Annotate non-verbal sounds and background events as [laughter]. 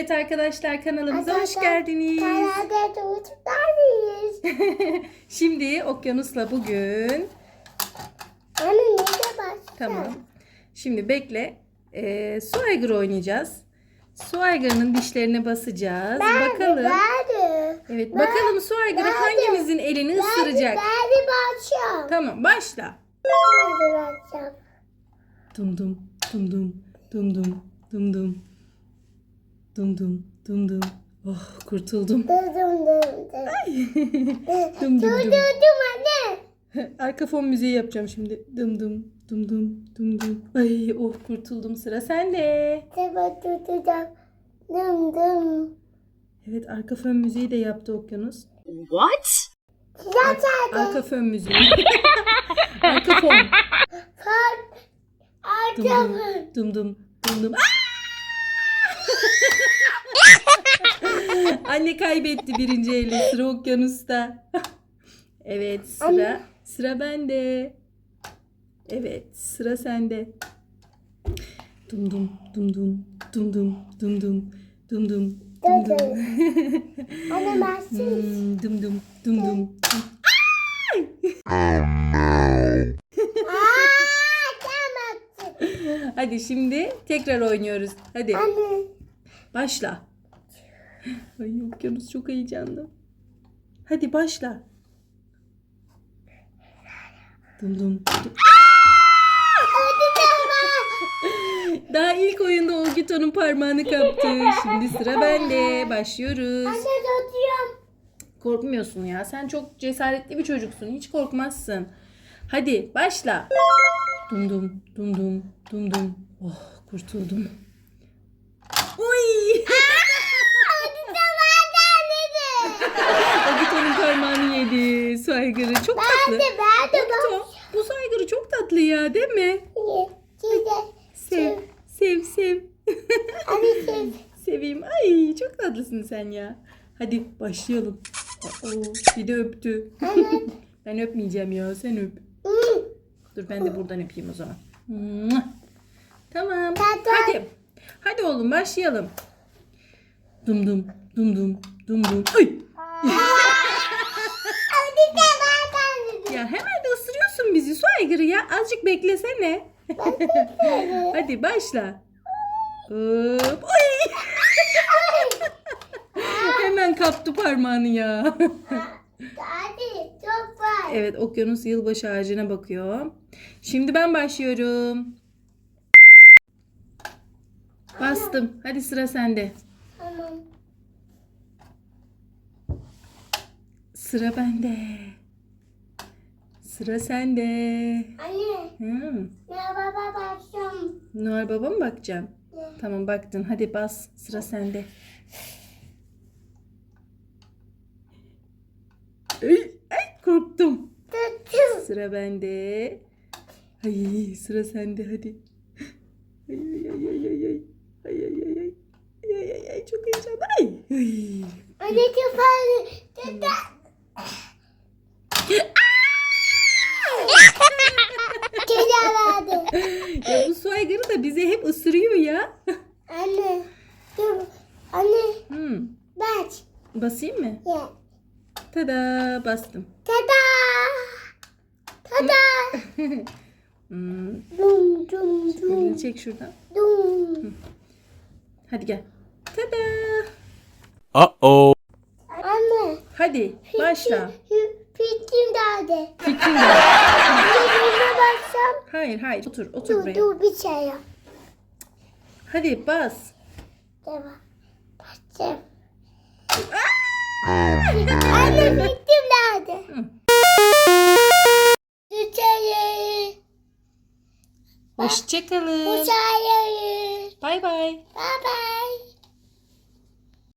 Evet arkadaşlar kanalımıza hoş geldiniz. Kanalda çocuklarıyız. [laughs] Şimdi Okyanus'la bugün Anne ne de başlayalım? tamam. Şimdi bekle. Ee, su aygırı oynayacağız. Su aygırının dişlerine basacağız. bakalım. Nerede? Evet bakalım su aygırı Nerede? hangimizin elini ısıracak. Nerede başlayalım? Tamam başla. Nerede başlayalım? Dum dum dum dum dum dum dum dum dum dum dum dum. Oh kurtuldum. Dur. Dum Dur dum dur dum. dur [laughs] anne. [laughs] Arka fon müziği yapacağım şimdi. Dım dım dım dım dım dım. Ay oh kurtuldum sıra sende. Dım dım. Evet arka fön müziği de yaptı Okyanus. What? Zaten Arka fön müziği. [laughs] arka fon. fark. Dım dım Arkamın. dım dım dım dım. Aa! Anne kaybetti birinci eli. Sıra Okyanus'ta. [laughs] evet sıra. Anne. Sıra bende. Evet sıra sende. Dum dum dum dum dum dum dum dum dum dum dum dum. [laughs] Anne başsın. Hmm, dum dum dum dum. Hadi şimdi tekrar oynuyoruz. Hadi Anne. başla. [laughs] Ay okyanus çok heyecanlı. Hadi başla. Dum dum. dum. Daha ilk oyunda Olgito'nun parmağını kaptı. Şimdi sıra bende. Başlıyoruz. Anne tutuyorum. Korkmuyorsun ya. Sen çok cesaretli bir çocuksun. Hiç korkmazsın. Hadi başla. Dum dum dum dum dum dum. Oh kurtuldum. Uy! Ogito'nun parmağını yedi. Saygırı çok tatlı. Ben de ben de bak. Ogito, bu saygırı çok tatlı ya değil mi? Sev, sev, sev. Anne siz. [laughs] Seveyim. Ay çok tatlısın sen ya. Hadi başlayalım. Oo, bir de öptü. [laughs] ben öpmeyeceğim ya. Sen öp. Dur ben de buradan öpeyim o zaman. Tamam. Hadi. Hadi oğlum başlayalım. Dum dum dum dum dum dum. Ay. Hadi de ben de. Ya hemen de ısırıyorsun bizi su aygırı ya. Azıcık beklesene. [laughs] Hadi başla. Hop. Ay. [laughs] hemen kaptı parmağını ya. Hadi çok var. evet okyanus yılbaşı ağacına bakıyor. Şimdi ben başlıyorum. Bastım. Hadi sıra sende. Tamam. Sıra bende. Sıra sende. Anne. Hmm. Merhaba babacığım. Noel Baba mı bakacağım? Tamam baktın. Hadi bas. Sıra sende. Ay, ay korktum. Tuttum. Sıra bende. Ay sıra sende hadi. Ay ay ay ay ay ay. Ay ay ay ay. Ay ay ay çok heyecanlı. Ay. ay. Anne kafanı. Tuttum. Bu su aygırı da bizi hep ısırıyor ya. Anne. Dur. Anne. Hmm. Bak. Basayım mı? Ya. Tada bastım. Tada. Tada. [laughs] Hmm. Dum dum Elini dum. çek şuradan. Dum. Hadi gel. Tada. Uh-oh. Anne. Hadi başla. Fikrim nerede? Fikrin var. Fikrime baksam. Hayır hayır otur otur Dur buraya. dur bir şey yap. Hadi bas. Devam. Başlayalım. [laughs] Anne fikrim nerede? Uçayı. Hoşçakalın. Uçayı. Bay bay. Bye bye.